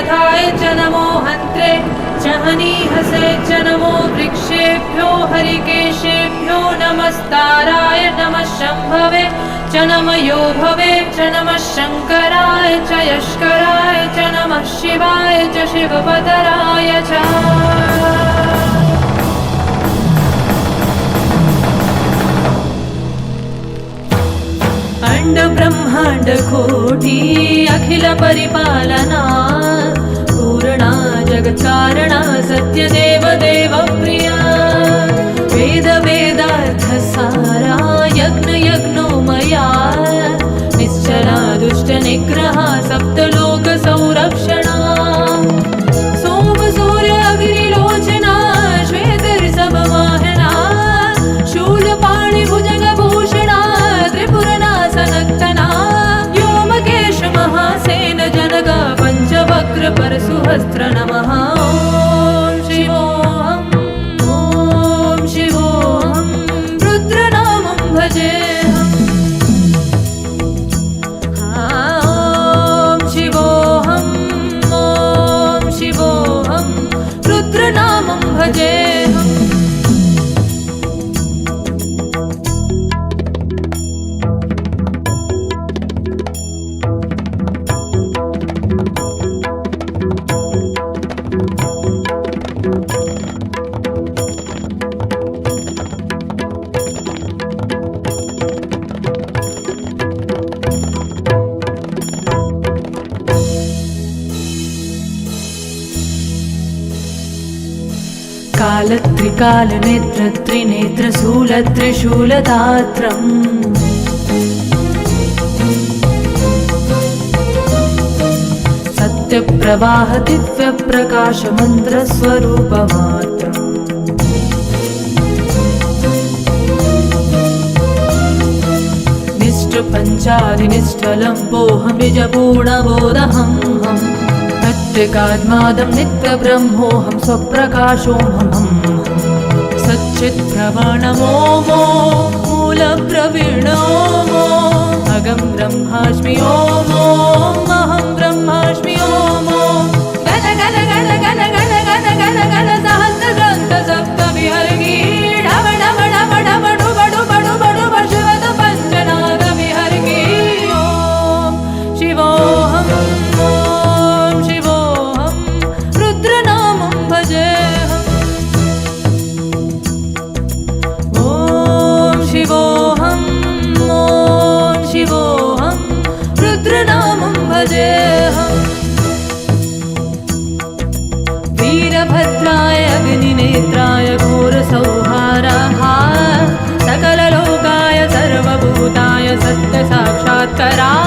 दूरे बधाय च नमो हन्त्रे च हनीहसे च नमो वृक्षेभ्यो हरिकेशेभ्यो नमस्ताराय नमः शम्भवे च नम यो भवे च नमः शङ्कराय च यष्कराय च नमः शिवाय च शिवपतराय च अण्ड ब्रह्माण्ड कोटि अखिल परिपालना। पूर्णा जगत्कारणा सत्यदेव देव प्रिया वेद वेदार्थ सारा यज्ञ यज्ञो मया निश्चला दुष्ट निग्रहा कालनेत्र त्रिनेत्रशूलत्रिशूलतात्रम् सत्यप्रवाहदित्यप्रकाशमन्त्रस्वरूपमात्र निष्ट पञ्चालि निष्ठलम्बोऽहमिजपूर्णवोदहम् तत्र नित्यब्रह्मोऽहं स्वप्रकाशोऽहम् सच्चित्प्रमाणमोमो मूलप्रवीणोमो अगं ब्रह्मास्मि ओमो ficará